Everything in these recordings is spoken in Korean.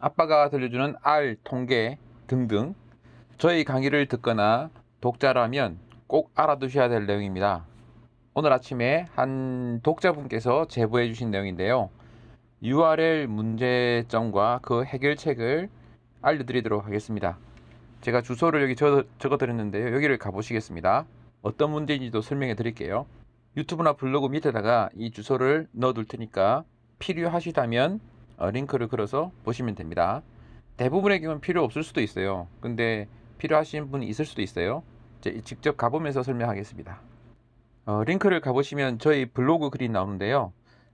아빠가 들려주는 R 통계 등등 저희 강의를 듣거나 독자라면 꼭 알아두셔야 될 내용입니다. 오늘 아침에 한 독자분께서 제보해 주신 내용인데요. URL 문제점과 그 해결책을 알려드리도록 하겠습니다. 제가 주소를 여기 적어 드렸는데요. 여기를 가보시겠습니다. 어떤 문제인지도 설명해 드릴게요. 유튜브나 블로그 밑에다가 이 주소를 넣어 둘 테니까 필요하시다면 어, 링크를 걸어서 보시면 됩니다. 대부분의 경우는 필요 없을 수도 있어요. 근데 필요하신 분이 있을 수도 있어요. 직접 가보면서 설명하겠습니다. 어, 링크를 가보시면 저희 블로그 글이 나오는데요.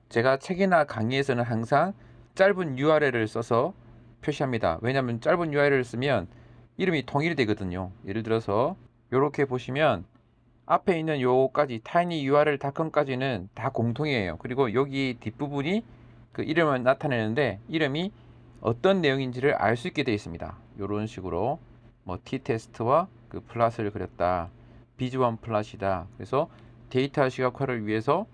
제가 책이나 강의에서는 항상 짧은 URL을 써서 표시합니다. 왜냐하면 짧은 URL을 쓰면 이름이 통일이 되거든요. 예를 들어서 이렇게 보시면 앞에 있는 요까지 tinyurl.com까지는 다 공통이에요. 그리고 여기 뒷부분이 그 이름을 나타내는데 이름이 어떤 내용인지를 알 수 있게 되어 있습니다. 이런 식으로 뭐 t-테스트와 그 플랫을 그렸다. 비즈원 플랫이다. 그래서 데이터 시각화를 위해서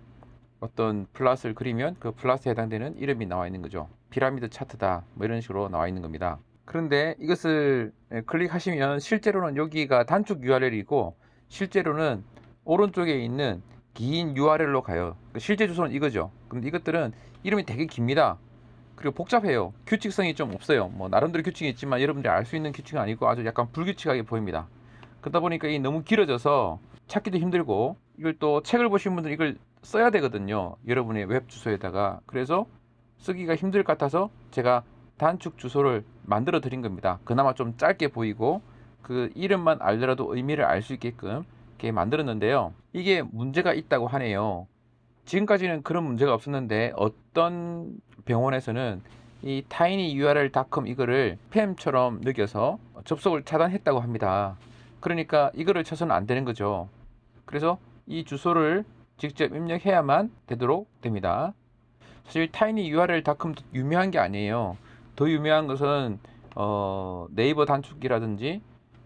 어떤 플랫을 그리면 그 플랫에 해당되는 이름이 나와 있는 거죠. 피라미드 차트다. 뭐 이런 식으로 나와 있는 겁니다. 그런데 이것을 클릭하시면 실제로는 여기가 단축 URL이고 실제로는 오른쪽에 있는 긴 URL로 가요. 실제 주소는 이거죠. 근데 이것들은 이름이 되게 깁니다. 그리고 복잡해요. 규칙성이 좀 없어요. 뭐 나름대로 규칙이 있지만 여러분들이 알 수 있는 규칙은 아니고 아주 약간 불규칙하게 보입니다. 그러다 보니까 이 너무 길어져서 찾기도 힘들고 이걸 또 책을 보신 분들은 이걸 써야 되거든요. 여러분의 웹 주소에다가 그래서 쓰기가 힘들 것 같아서 제가 단축 주소를 만들어 드린 겁니다. 그나마 좀 짧게 보이고 그 이름만 알더라도 의미를 알 수 있게끔 이렇게 만들었는데요. 이게 문제가 있다고 하네요. 지금까지는 그런 문제가 없었는데 어떤 병원에서는 이 tinyurl.com 이거를 스팸처럼 느껴서 접속을 차단했다고 합니다. 그러니까 이거를 쳐서는 안 되는 거죠. 그래서 이 주소를 직접 입력해야만 되도록 됩니다. 사실 tinyurl.com도 유명한 게 아니에요. 더 유명한 것은 어, 네이버 단축키라든지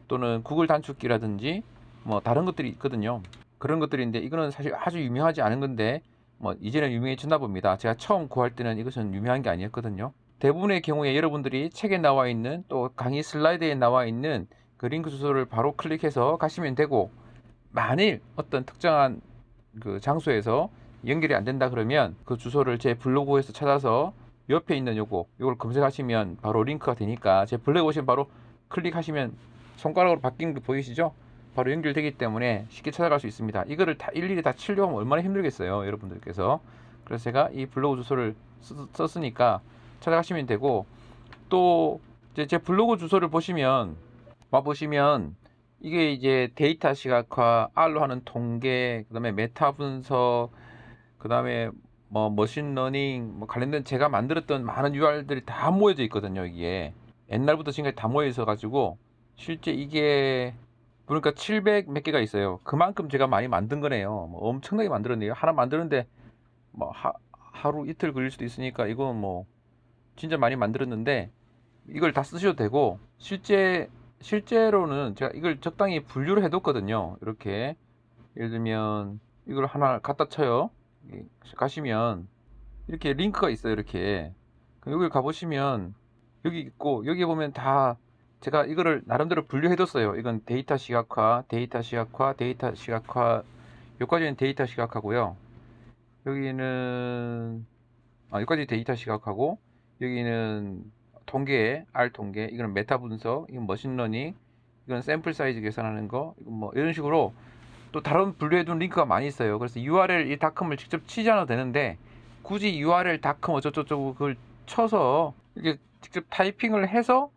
또는 구글 단축키라든지 뭐 다른 것들이 있거든요. 그런 것들인데 이거는 사실 아주 유명하지 않은 건데 뭐 이제는 유명해졌나 봅니다. 제가 처음 구할 때는 이것은 유명한 게 아니었거든요. 대부분의 경우에 여러분들이 책에 나와 있는 또 강의 슬라이드에 나와 있는 그 링크 주소를 바로 클릭해서 가시면 되고 만일 어떤 특정한 그 장소에서 연결이 안 된다 그러면 그 주소를 제 블로그에서 찾아서 옆에 있는 요거 이걸 검색하시면 바로 링크가 되니까 제 블로그 오시면 바로 클릭하시면 손가락으로 바뀐 거 보이시죠? 바로 연결되기 때문에 쉽게 찾아갈 수 있습니다. 이거를 다 일일이 다 치려고 하면 얼마나 힘들겠어요, 여러분들께서. 그래서 제가 이 블로그 주소를 썼으니까 찾아가시면 되고 또 제 블로그 주소를 보시면 와 보시면 이게 이제 데이터 시각화, R로 하는 통계, 그다음에 메타 분석, 그다음에 뭐 머신러닝 뭐 관련된 제가 만들었던 많은 URL들이 다 모여져 있거든요, 이게. 옛날부터 지금까지 다 모여 있어 가지고 실제 이게 그러니까 700 몇 개가 있어요. 그만큼 제가 많이 만든 거네요. 뭐 엄청나게 만들었네요. 하나 만드는데 뭐 하, 하루 이틀 걸릴 수도 있으니까 이건 뭐 진짜 많이 만들었는데 이걸 다 쓰셔도 되고 실제 실제로는 제가 이걸 적당히 분류를 해뒀거든요. 이렇게 예를 들면 이걸 하나 갖다 쳐요. 가시면 이렇게 링크가 있어요. 이렇게 여기 가보시면 여기 있고 여기 보면 다 제가 이거를 나름대로 분류해뒀어요. 이건 데이터 시각화, 데이터 시각화, 데이터 시각화. 여기까지는 데이터 시각화고요. 여기는 아, 여기까지 데이터 시각하고 여기는 통계, R 통계. 이거는 메타 분석, 이건 머신러닝, 이건 샘플 사이즈 계산하는 거, 이건 뭐 이런 식으로 또 다른 분류해둔 링크가 많이 있어요. 그래서 URL 이 닷컴을 직접 치지 않아도 되는데 굳이 URL 닷컴 어쩌고저쩌고 그걸 쳐서 이렇게 직접 타이핑을 해서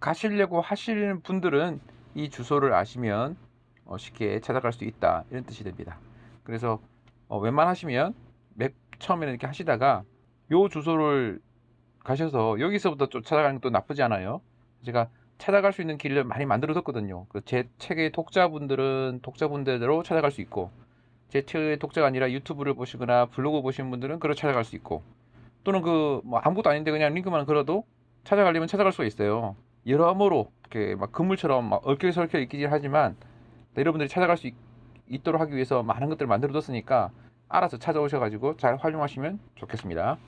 가시려고 하시는 분들은 이 주소를 아시면 어, 쉽게 찾아갈 수 있다 이런 뜻이 됩니다. 그래서 어, 웬만하시면 맨 처음에는 이렇게 하시다가 요 주소를 가셔서 여기서부터 좀 찾아가는 것도 나쁘지 않아요. 제가 찾아갈 수 있는 길을 많이 만들어뒀거든요. 그제 책의 독자분들은 독자분들대로 찾아갈 수 있고 제 책의 독자가 아니라 유튜브를 보시거나 블로그 보시는 분들은 그걸 찾아갈 수 있고 또는 그 뭐 아무것도 아닌데 그냥 링크만 걸어도 찾아가려면 찾아갈 수가 있어요. 여러모로 이렇게 막 그물처럼 막 얽혀설켜 있긴 하지만 여러분들이 찾아갈 수 있, 있도록 하기 위해서 많은 것들을 만들어 뒀으니까 알아서 찾아오셔가지고 잘 활용하시면 좋겠습니다.